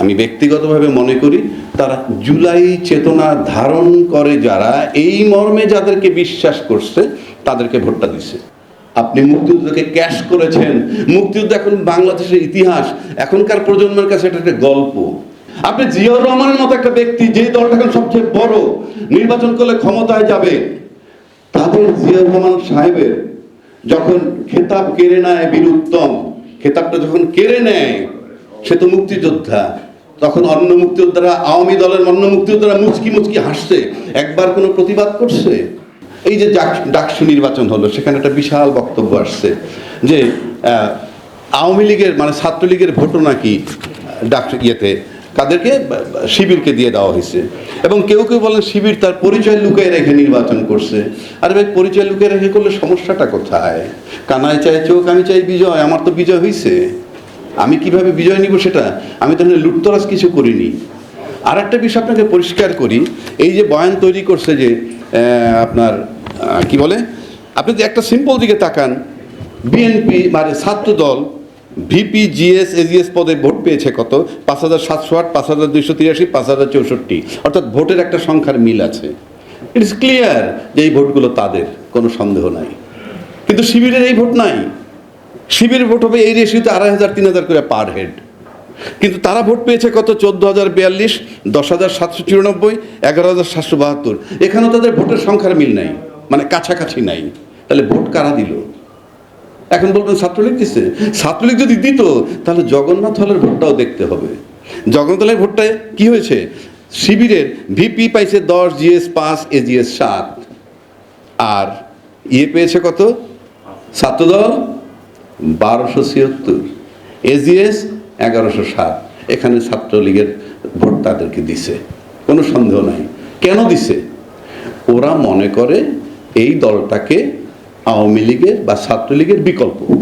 আমি ব্যক্তিগতভাবে মনে করি তারা জুলাই চেতনা ধারণ করে যারা, এই মর্মে যাদেরকে বিশ্বাস করছে, তাদেরকে ভোটটা দিছে। আপনি মুক্তিযুদ্ধকে ক্যাশ করেছেন। মুক্তিযুদ্ধ এখন বাংলাদেশের ইতিহাস। এখনকার প্রজন্মের কাছে এটা একটা গল্প। আপনি জিয়াউর রহমানের মতো একটা ব্যক্তি যেই দলটা এখন সবচেয়ে বড়, নির্বাচন করলে ক্ষমতায় যাবে, তাদের জিয়াউর রহমান সাহেবের যখন খেতাব কেড়ে নেয় বীর উত্তম, খেতাবটা যখন কেড়ে নেয়, সে তো মুক্তিযোদ্ধা। তখন অন্য মুক্তিযোদ্ধারা আওয়ামী দলের অন্য মুক্তিযোদ্ধারা মুচকি মুচকি হাসছে। একবার কোনো প্রতিবাদ করছে? এই যে ডাক- ডাকসু নির্বাচন হলো, সেখানে একটা বিশাল বক্তব্য আসছে যে আওয়ামী লীগের মানে ছাত্রলীগের ভোটও নাকি ডাক ইয়েতে, কাদেরকে, শিবিরকে দিয়ে দেওয়া হয়েছে। এবং কেউ কেউ বলেন শিবির তার পরিচয় লুকিয়ে রেখে নির্বাচন করছে। আরে ভাই, পরিচয় লুকিয়ে রেখে করলে সমস্যাটা কোথায়? কানায় চাই চোখ, আমি চাই বিজয়, আমার তো বিজয় হয়েছে আমি কীভাবে বিজয় নিব সেটা আমি তো এখানে লুটতরাজ কিছু করিনি। আর একটা বিষয় আপনাকে পরিষ্কার করি, এই যে বয়ান তৈরি করছে যে আপনার কি বলে, আপনি যদি একটা সিম্পল দিকে তাকান বিএনপি মানে Chhatra Dal VP GS AGS পদে ভোট পেয়েছে কত? পাঁচ হাজার সাতশো আট, পাঁচ হাজার দুইশো তিরাশি, পাঁচ হাজার চৌষট্টি। অর্থাৎ ভোটের একটা সংখ্যার মিল আছে। ইটস ক্লিয়ার যে এই ভোটগুলো তাদের, কোনো সন্দেহ নাই। কিন্তু শিবিরের এই ভোট নাই। শিবিরের ভোট হবে এই রেশিওতে আড়াই হাজার, তিন হাজার করে পার হেড। কিন্তু তারা ভোট পেয়েছে কত? চোদ্দ হাজার বিয়াল্লিশ, দশ হাজার সাতশো চুরানব্বই, এগারো হাজার সাতশো বাহাত্তর। এখানেও তাদের ভোটের সংখ্যার মিল নাই মানে কাছাকাছি নাই। তাহলে ভোট কারা দিল? এখন বলবেন ছাত্রলীগ দিচ্ছে। ছাত্রলীগ যদি দিত, তাহলে জগন্নাথ হলের ভোটটাও দেখতে হবে। জগন্নাথ হলের ভোটটায় কি হয়েছে? শিবিরের ভিপি পাইছে দশ, জিএস পাঁচ, এজিএস সাত। আর ইয়ে পেয়েছে কত? ছাত্রদল? বারোশো ছিয়াত্তর। এজিএস এগারোশো সাত এখানে ছাত্রলীগের ভোট তাদেরকে দিছে। কোনো সন্দেহ নাই। কেন দিছে? ওরা মনে করে এই দলটাকে আওয়ামী লীগের বা ছাত্রলীগের বিকল্প।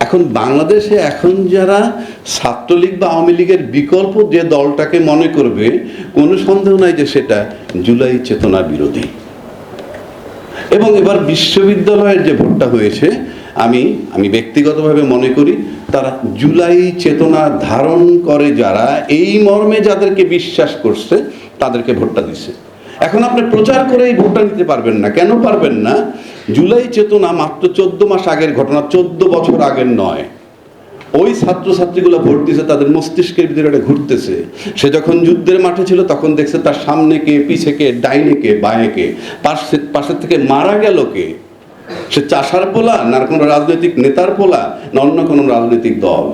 এখন বাংলাদেশে এখন যারা ছাত্রলীগ বা আওয়ামী লীগের বিকল্প যে দলটাকে মনে করবে, কোনো সন্দেহ নাই যে সেটা জুলাই চেতনা বিরোধী। এবং এবার বিশ্ববিদ্যালয়ের যে ভোটটা হয়েছে আমি আমি ব্যক্তিগতভাবে মনে করি তারা জুলাই চেতনা ধারণ করে যারা, এই মর্মে যাদেরকে বিশ্বাস করছে, তাদেরকে ভোটটা দিছে। এখন আপনি প্রচার করে এই ভোটটা নিতে পারবেন না। কেন পারবেন না? জুলাই চেতনা মাত্র চোদ্দ মাস আগের ঘটনা, চোদ্দ বছর আগের নয়। ওই ছাত্রছাত্রীগুলো ভোট দিছে, তাদের মস্তিষ্কের ভিতরে ঘুরতেছে। সে যখন যুদ্ধের মাঠে ছিল, তখন দেখছে তার সামনে কে, পিছে কে, ডাইনে কে, বাঁয়ে কে, পাশে পাশের থেকে মারা গেল কে? সে চাষার পোলা না কোনো রাজনৈতিক নেতার পোলা না অন্য কোনো রাজনৈতিক দল।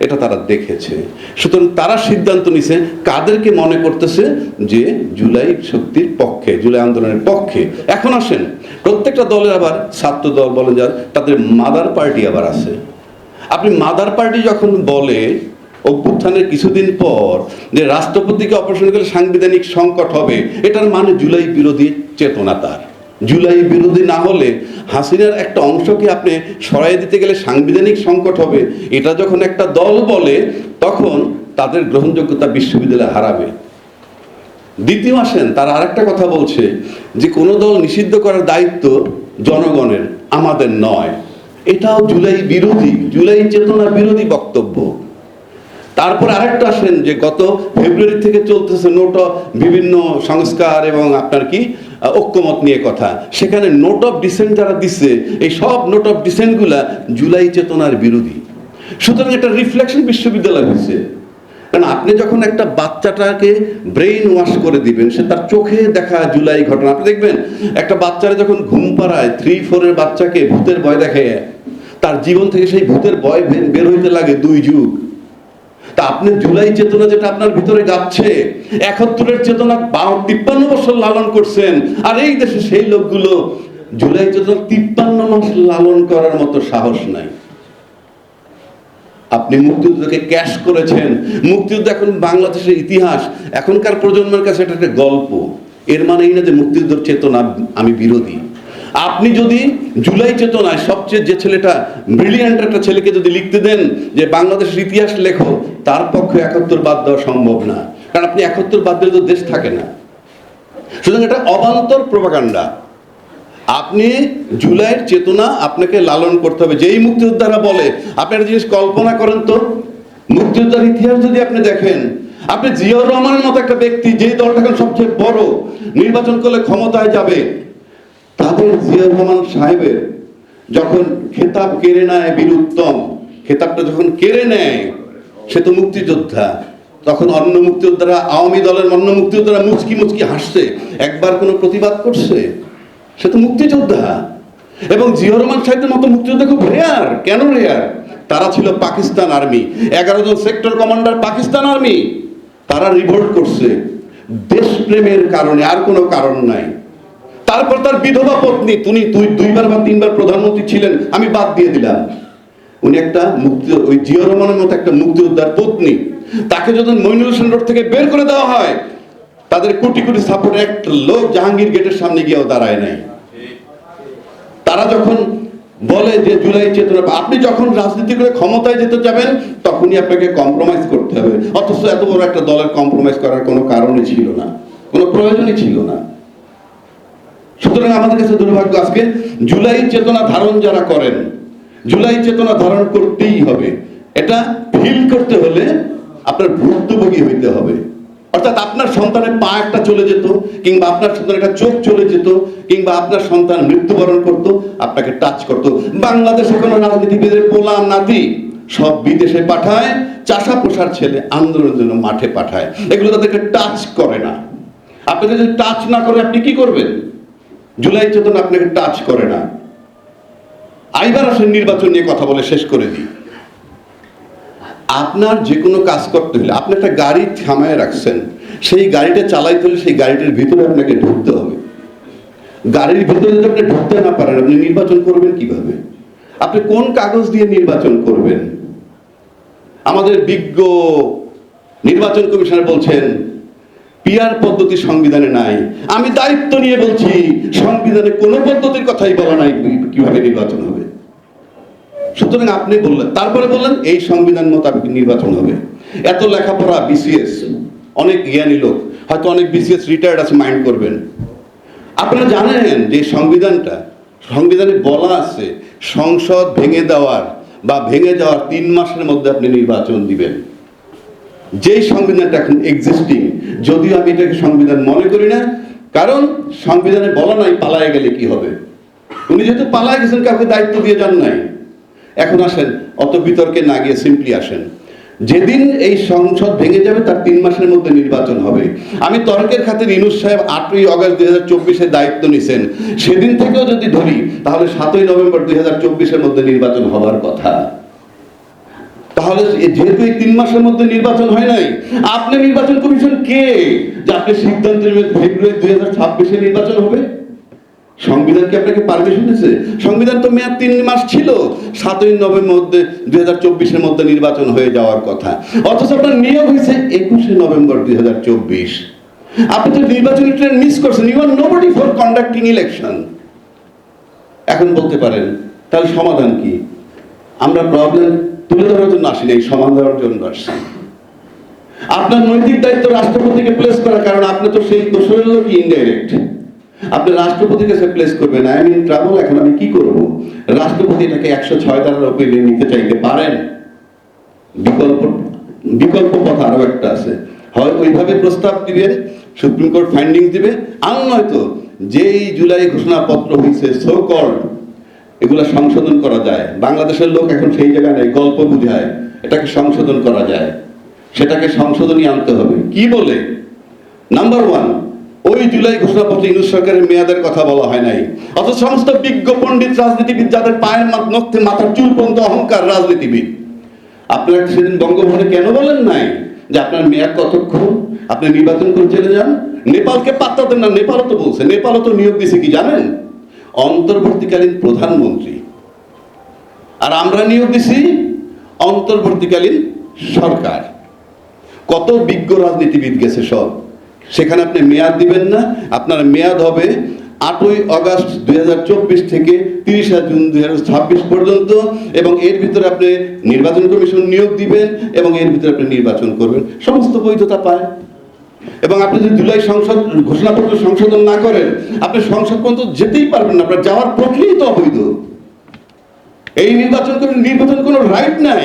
এটা তারা দেখেছে। সুতরাং তারা সিদ্ধান্ত নিছে, কাদেরকে মনে করতেছে যে জুলাই শক্তির পক্ষে, জুলাই আন্দোলনের পক্ষে। এখন আসেন, প্রত্যেকটা দলের আবার ছাত্র দল বলেন যার, তাদের মাদার পার্টি আবার আছে। আপনি মাদার পার্টি যখন বলে অভ্যুত্থানের কিছুদিন পর যে রাষ্ট্রপতিকে অপারেশন করলে সাংবিধানিক সংকট হবে, এটার মানে জুলাই বিরোধী চেতনা তার। জুলাই বিরোধী না হলে হাসিনার একটা অংশকে আপনি সরাই দিতে গেলে সাংবিধানিক সংকট হবে। এটা যখন একটা দল বলে, তখন তাদের গ্রহণযোগ্যতা বিশ্ববিদ্যালয়ে হারাবে। দ্বিতীয় আসেন, তারা আরেকটা কথা বলছে যে, কোনো দল নিষিদ্ধ করার দায়িত্ব জনগণের, আমাদের নয়। এটাও জুলাই বিরোধী, জুলাই চেতনা বিরোধী বক্তব্য। তারপর আরেকটা আসেন যে, গত ফেব্রুয়ারি থেকে চলতেছে নোট বিভিন্ন সংস্কার এবং আপনার কি ঐক্যমত নিয়ে কথা। সেখানে নোট অফ ডিসেন্ট যারা দিচ্ছে এই সব নোট অফ ডিসেন্টগুলা জুলাই চেতনার বিরোধী। সুতরাং একটা রিফ্লেকশন বিশ্ববিদ্যালয় হয়েছে কারণ আপনি যখন একটা বাচ্চাটাকে ব্রেইন ওয়াশ করে দিবেন, সে তার চোখে দেখা জুলাই ঘটনা। আপনি দেখবেন, একটা বাচ্চারা যখন ঘুম পাড়ায় থ্রি ফোরের বাচ্চাকে ভূতের ভয় দেখে, তার জীবন থেকে সেই ভূতের ভয় বের হইতে লাগে দুই যুগ। তা আপনি জুলাই চেতনা যেটা আপনার ভিতরে যাচ্ছে, একাত্তরের চেতনা তিপ্পান্ন বছর লালন করছেন, আর এই দেশে সেই লোকগুলো জুলাই চেতনা তিপ্পান্ন মাস লালন করার মতো সাহস নাই। আপনি মুক্তিযুদ্ধকে ক্যাশ করেছেন, মুক্তিযুদ্ধ এখন বাংলাদেশের ইতিহাস, এখনকার প্রজন্মের কাছে এটা একটা গল্প। এর মানে এই না যে মুক্তিযুদ্ধের চেতনা আমি বিরোধী। আপনি যদি জুলাই চেতনায় সবচেয়ে যে ছেলেটা ব্রিলিয়ান্ট একটা ছেলেকে যদি লিখতে দেন যে বাংলাদেশের ইতিহাস লেখো, তার পক্ষে একাত্তর বাদ দেওয়া সম্ভব না। কারণ আপনি একাত্তর বাদ দিলে তো দেশ থাকে না। সুতরাং এটা অবান্তর প্রপাগান্ডা আপনি জুলাইয়ের চেতনা আপনাকে লালন করতে হবে। যেই মুক্তিযোদ্ধারা বলে, আপনি একটা জিনিস কল্পনা করেন তো, মুক্তিযোদ্ধার ইতিহাস যদি আপনি দেখেন, আপনি জিয়াউর রহমানের মতো একটা ব্যক্তি যে দলটা সবচেয়ে বড়, নির্বাচন করলে ক্ষমতায় যাবে তাদের জিয়াউর রহমান সাহেবের যখন খেতাব কেড়ে নেয় বীর উত্তম, খেতাবটা যখন কেড়ে নেয়, সে তো মুক্তিযোদ্ধা। তখন অন্য মুক্তিযোদ্ধারা, আওয়ামী দলের অন্য মুক্তিযোদ্ধারা মুচকি মুচকি হাসছে, একবার কোনো প্রতিবাদ করছে? সে তো মুক্তিযোদ্ধা। এবং জিয়র রহমান সাহেবের মতো মুক্তিযোদ্ধা খুব রেয়ার কেন রেয়ার তারা ছিল পাকিস্তান আর্মি। এগারো জন সেক্টর কমান্ডার পাকিস্তান আর্মি। তারা রিভোল্ট করছে। দেশপ্রেমের কারণে, আর কোনো কারণ নাই। তারপর তার বিধবা পত্নী, তুমি দুই দুইবার বা তিনবার প্রধানমন্ত্রী ছিলেন, আমি বাদ দিয়ে দিলাম। উনি একটা মুক্তি, ওই জিয়া রহমানের মতো একটা মুক্তিযোদ্ধার পত্নী। তাকে যখন মইনুল হোসেন রোড থেকে বের করে দেওয়া হয়, তাদের কোটি কোটি সাপোর্ট একটা লোক জাহাঙ্গীর গেটের সামনে গিয়েও দাঁড়ায় নাই। তারা যখন বলে যে জুলাই চেতনা, আপনি যখন রাজনীতি করে ক্ষমতায় যেতে যাবেন, তখনই আপনাকে কম্প্রোমাইজ করতে হবে। অথচ এত বড় একটা দলের কম্প্রোমাইজ করার কোনো কারণই ছিল না। কোনো প্রয়োজনই ছিল না। সুতরাং আমাদের কাছে দুর্ভাগ্য আজকে জুলাই চেতনা ধারণ যারা করেন, জুলাই চেতনা ধারণ করতেই হবে। এটা ফিল করতে হলে আপনার ভুক্তভোগী হইতে হবে। অর্থাৎ আপনার সন্তানের পা একটা চলে যেত, কিংবা আপনার সন্তানের একটা চোখ চলে যেত, কিংবা আপনার সন্তান মৃত্যুবরণ করত, আপনাকে টাচ করত। বাংলাদেশে কোনো রাজনীতিবিদের পোলা নাতি, সব বিদেশে পাঠায় চাষা পোষার ছেলে আন্দোলনের জন্য মাঠে পাঠায়। এগুলো তাদেরকে টাচ করে না। আপনাকে যদি টাচ না করে, আপনি কি করবেন? জুলাই চেতনা আপনাকে টাচ করে না। আইবার আসেন নির্বাচন নিয়ে কথা বলে শেষ করে দিই। আপনার যে কোনো কাজ করতে হলে, আপনি একটা গাড়ি থামায় রাখছেন, সেই গাড়িটা চালাইতে হলে সেই গাড়িটার ভিতরে আপনাকে ঢুকতে হবে। গাড়ির ভিতরে যদি আপনি ঢুকতে না পারেন, আপনি নির্বাচন করবেন কীভাবে? আপনি কোন কাগজ দিয়ে নির্বাচন করবেন? আমাদের বিজ্ঞ নির্বাচন কমিশনার বলছেন পিয়ার পদ্ধতি সংবিধানে নাই। আমি দায়িত্ব নিয়ে বলছি, সংবিধানে কোনো পদ্ধতির কথাই বলা নাই কীভাবে নির্বাচন হবে। সুতরাং আপনি বললেন, তারপরে বললেন, এই সংবিধান মোতাবেক নির্বাচন হবে। এত লেখাপড়া বিসিএস অনেক জ্ঞানী লোক, হয়তো অনেক বিসিএস রিটায়ার্ড আছে মাইন্ড করবেন। আপনারা জানেন যে সংবিধানটা, সংবিধানে বলা আছে, সংসদ ভেঙে দেওয়ার বা ভেঙে যাওয়ার তিন মাসের মধ্যে আপনি নির্বাচন দিবেন। যেই সংবিধানটা এখন এক্সিস্টিং যদিও আমি এটাকে সংবিধান মনে করি না, কারণ সংবিধানে বলা নাই পালায় গেলে কি হবে? উনি যেহেতু পালায় গেছেন, কাউকে দায়িত্ব দিয়ে যান নাই। এখন আসেন, অত বিতর্কে না গিয়ে সিম্পলি আসেন। যেদিন এই সংসদ ভেঙে যাবে, তার তিন মাসের মধ্যে নির্বাচন হবে। আমি তর্কের খাতে ইনুস সাহেব আটই অগস্ট দুই হাজার চব্বিশে দায়িত্ব নিছেন। সেদিন থেকেও যদি ধরি, তাহলে সাতই নভেম্বর দুই হাজার চব্বিশের মধ্যে নির্বাচন হওয়ার কথা। তাহলে যেহেতু এই তিন মাসের মধ্যে নির্বাচন হয় নাই, আপনি নির্বাচন কমিশন কে? যে আপনি সিদ্ধান্ত নেবেন ফেব্রুয়ারি দুই হাজার ছাব্বিশে নির্বাচন হবে। সংবিধান কি আপনাকে পারমিশন দিয়েছে সংবিধান তো মেয়াদ তিন মাস ছিল, সাতই নভেম্বর মধ্যে দুই হাজার চব্বিশের মধ্যে নির্বাচন হয়ে যাওয়ার কথা। অথচ আপনার নিয়োগ হয়েছে একুশে নভেম্বর দুই হাজার চব্বিশ। আপনি তো নির্বাচনী ট্রেন মিস করছেন you are nobody for conducting election এখন বলতে পারেন, তাহলে সমাধান কি? আমরা প্রবলেম তুলে ধরার জন্য আসিনি এই সমাধান দেওয়ার জন্য আসছি। আপনার নৈতিক দায়িত্ব রাষ্ট্রপতিকে প্লেস করার কারণ আপনি তো সেই দোষরের লোক ইনডাইরেক্ট আপনি রাষ্ট্রপতির কাছে প্লেস করবেন আই মিন ট্রাভেল এখন আমি কি করব? রাষ্ট্রপতি এটাকে একশো ছয় ধারার অপিনিয়ন নিতে চাইতে পারেন? বিকল্প বিকল্প পথ আরও একটা আছে। হয় ওইভাবে প্রস্তাব দিবেন, সুপ্রিম কোর্ট ফাইন্ডিং দিবে। আর নয়তো যেই জুলাই ঘোষণাপত্র হয়েছে সো কল্ড এগুলো সংশোধন করা যায়। বাংলাদেশের লোক এখন সেই জায়গায় নেই, গল্প বুঝায় এটাকে সংশোধন করা যায়। সেটাকে সংশোধনী আনতে হবে। কি বলে? নাম্বার ওয়ান ওই জুলাই ঘোষণাপত্রে ইউনুস সরকারের মেয়াদের কথা বলা হয় নাই। অথচ সমস্ত বিজ্ঞ পণ্ডিত রাজনীতিবিদ যাদের পায়ের নখতে মাথার চুল পর্যন্ত অহংকার রাজনীতিবিদ। আপনারা সেদিন বঙ্গভবনে কেন বলেন নাই যে আপনার মেয়াদ কতক্ষণ? আপনি নির্বাচন করে চলে যান। নেপালকে পাত্তা দেন না, নেপালও তো বলছে। নেপালও তো নিয়োগ দিছে কি জানেন? অন্তর্বর্তীকালীন প্রধানমন্ত্রী। আর আমরা নিয়োগ দিছি অন্তর্বর্তীকালীন সরকার। কত বিজ্ঞ রাজনীতিবিদ গেছে সব। সেখানে আপনি মেয়াদ দিবেন না। আপনার মেয়াদ হবে আটই আগস্ট দুই থেকে তিরিশে জুন দুই হাজার ছাব্বিশ পর্যন্ত এবং এর ভিতরে আপনি নির্বাচন কমিশন নিয়োগ দিবেন এবং এর ভিতরে আপনি নির্বাচন করবেন। সমস্ত বৈধতা পায়। এবং আপনি যদি জুলাই সংসদ, ঘোষণাপত্র সংশোধন না করেন, আপনি সংসদ পর্যন্ত যেতেই পারবেন না, আপনার যাওয়ার প্রক্রিয়াই তো অবৈধ। এই নির্বাচন করে নির্বাচন, কোনো রাইট নাই।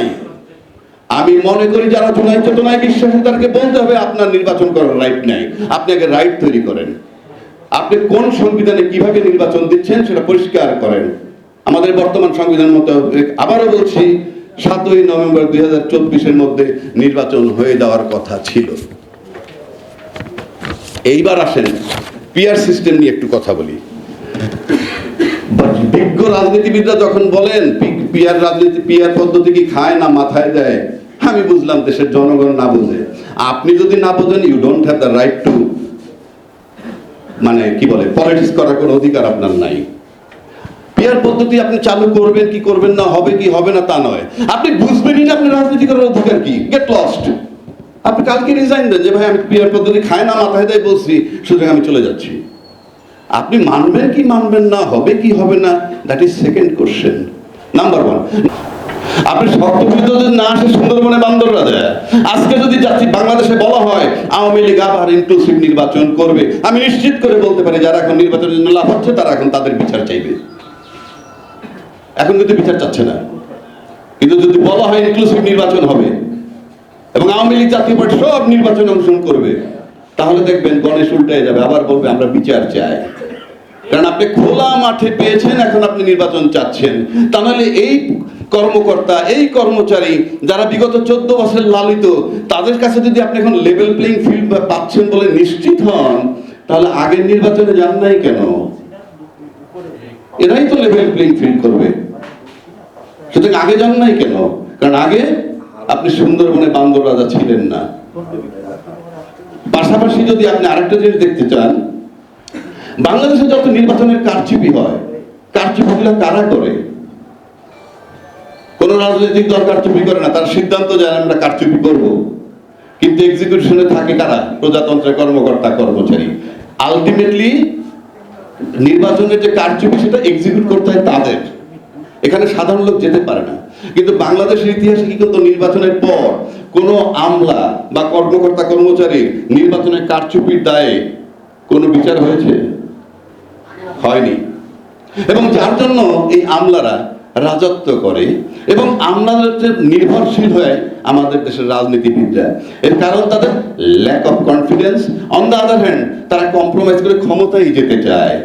আমি মনে করি যারা জুলাই চেতনায় বিশ্বাসী তাদেরকে বলতে হবে, আপনার নির্বাচন করার রাইট নাই। আপনি আগে রাইট তৈরি করেন। আপনি কোন সংবিধানে কীভাবে নির্বাচন দিচ্ছেন সেটা পরিষ্কার করেন। আমাদের বর্তমান সংবিধান মতো আবারও বলছি, সাতই নভেম্বর দুই হাজার মধ্যে নির্বাচন হয়ে যাওয়ার কথা ছিল। এইবার আসেন পিয়ার সিস্টেম নিয়ে একটু কথা বলি। বিজ্ঞ রাজনীতিবিদরা যখন বলেন পিয়ার রাজনীতি পিয়ার পদ্ধতি কি খায় না মাথায় দেয়? আমি বুঝলাম দেশের জনগণ না বুঝে। আপনি যদি না বোঝেন you don't have the right to মানে কি বলে পলিটিক্স করার কোনো অধিকার আপনার নাই। পিয়ার পদ্ধতি আপনি চালু করবেন, কি করবেন না, হবে কি হবে না তা নয়। আপনি বুঝবেনই না আপনি রাজনীতি করার অধিকার কি? গেট লস্ট আপনি কালকে রিজাইন দেন যে, ভাই, আমি পিয়ার পদ্ধতি খায় না, মাথায় দেয় বলছি, সুতরাং আমি চলে যাচ্ছি। আপনি মানবেন কি মানবেন না, হবে কি হবে না? That is second question number one আপনি শর্তবিধ যদি না আসে, সুন্দরবনে বান্দররা দেয়। আজকে যদি যাচ্ছি বাংলাদেশে বলা হয়, আওয়ামী লীগ আবার ইনক্লুসিভ নির্বাচন করবে, আমি নিশ্চিত করে বলতে পারি, যারা এখন নির্বাচনের জন্য লাভ হচ্ছে তারা এখন তাদের বিচার চাইবে। এখন কিন্তু বিচার চাচ্ছে না। কিন্তু যদি বলা হয় ইনক্লুসিভ নির্বাচন হবে এবং আওয়ামী লীগ জাতীয় পার্টি সব নির্বাচনে অংশগ্রহণ করবে। তাহলে দেখবেন গণেশ উল্টায় যাবে, আবার বলবে, আমরা বিচার চাই। কারণ আপনি খোলা মাঠে পেয়েছেন, এখন আপনি নির্বাচন চাচ্ছেন। তাহলে এই কর্মকর্তা, এই কর্মচারী যারা বিগত চোদ্দ বছর লালিত, তাদের কাছে যদি আপনি এখন লেভেল প্লেইং ফিল্ড পাচ্ছেন বলে নিশ্চিত হন, তাহলে আগের নির্বাচনে যান নাই কেন? এরাই তো লেভেল প্লেইং ফিল্ড করবে। সুতরাং আগে যান নাই কেন? কারণ আগে আপনি সুন্দরবনে বান্দর রাজা ছিলেন না। পাশাপাশি যদি আপনি আরেকটা জিনিস দেখতে চান, বাংলাদেশে যত নির্বাচনের কারচুপি হয়, কারচুপিগুলো কারা করে? কোন রাজনৈতিক দল কারচুপি করে না, তার সিদ্ধান্ত যায় আমরা কারচুপি করব। কিন্তু এক্সিকিউশনে থাকে কারা? প্রজাতন্ত্রের কর্মকর্তা, কর্মচারী। আলটিমেটলি নির্বাচনের যে কারচুপি, সেটা এক্সিকিউট করতে হয় তাদের। এখানে সাধারণ লোক যেতে পারে না। কিন্তু বাংলাদেশের ইতিহাসে কি করতো নির্বাচনের পর কোনো আমলা বা কর্মকর্তা কর্মচারী নির্বাচনের কারচুপির দায়ে কোনো বিচার হয়েছে? হয়নি। এবং যার জন্য এই আমলারা রাজত্ব করে এবং আমলাদের নির্ভরশীল হয় আমাদের দেশের রাজনীতিবিদরা, এর কারণ তাদের lack of confidence on the other hand তারা কম্প্রোমাইজ করে ক্ষমতায় যেতে চায়।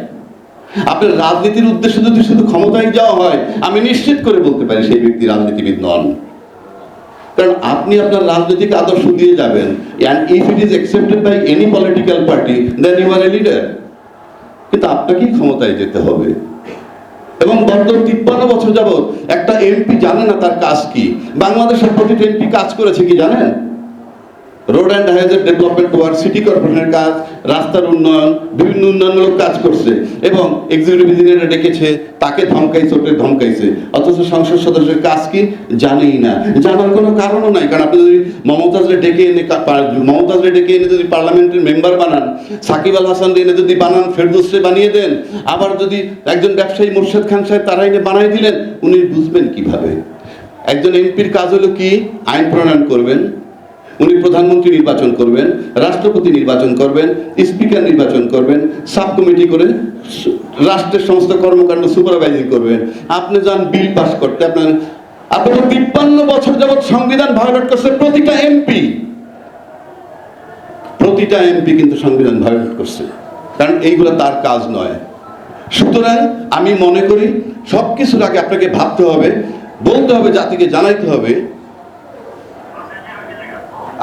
আপনার রাজনীতির উদ্দেশ্যে যদি শুধু ক্ষমতায় যাওয়া হয়, আমি নিশ্চিত করে বলতে পারি সেই ব্যক্তি রাজনীতিবিদ নন। কারণ আপনি আপনার রাজনৈতিক আদর্শ দিয়ে যাবেন and if it is accepted by any political party then you are a leader কিন্তু আপনাকেই ক্ষমতায় যেতে হবে। এবং গত তিপ্পান্ন বছর যাবৎ একটা এমপি জানে না তার কাজ কি? বাংলাদেশের প্রতিটা এমপি কাজ করেছে কি জানেন? Road and highway development work city কর্পোরেশনের কাজ, রাস্তার উন্নয়ন, বিভিন্ন উন্নয়নমূলক কাজ করছে এবং এক্সিকিউটিভ ইঞ্জিনিয়ার ডেকেছে, তাকে ধমকাইছে, ওকে ধমকাইছে। অথচ সংসদ সদস্যের কাজ কি? জানেই না। জানার কোনো কারণও নাই। কারণ আপনি যদি মমতাজরে ডেকে এনে মমতাজরে ডেকে এনে যদি পার্লামেন্টের মেম্বার বানান, সাকিব আল হাসান এনে যদি বানান ফেরদৌসে বানিয়ে দেন, আবার যদি একজন ব্যবসায়ী মোর্শেদ খান সাহেব তারা এনে বানাই দিলেন, উনি বুঝবেন কীভাবে? একজন এমপির কাজ হলো কি? আইন প্রণয়ন করবেন উনি প্রধানমন্ত্রী নির্বাচন করবেন, রাষ্ট্রপতি নির্বাচন করবেন, স্পিকার নির্বাচন করবেন, সাব কমিটি করে রাষ্ট্রের সমস্ত কর্মকাণ্ড সুপারভাইজিং করবেন। আপনি যান বিল পাস করতে, আপনার আপনার তিপ্পান্ন বছর যাবৎ সংবিধান ভায়োলেট করছে প্রতিটা এমপি। প্রতিটা এমপি কিন্তু সংবিধান ভায়োলেট করছে, কারণ এইগুলো তার কাজ নয়। সুতরাং আমি মনে করি সব কিছুর আগে আপনাকে ভাবতে হবে, বলতে হবে, জাতিকে জানাইতে হবে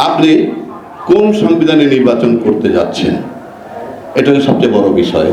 আপনি কোন সংবিধানে নির্বাচন করতে যাচ্ছেন? এটা সবচেয়ে বড় বিষয়।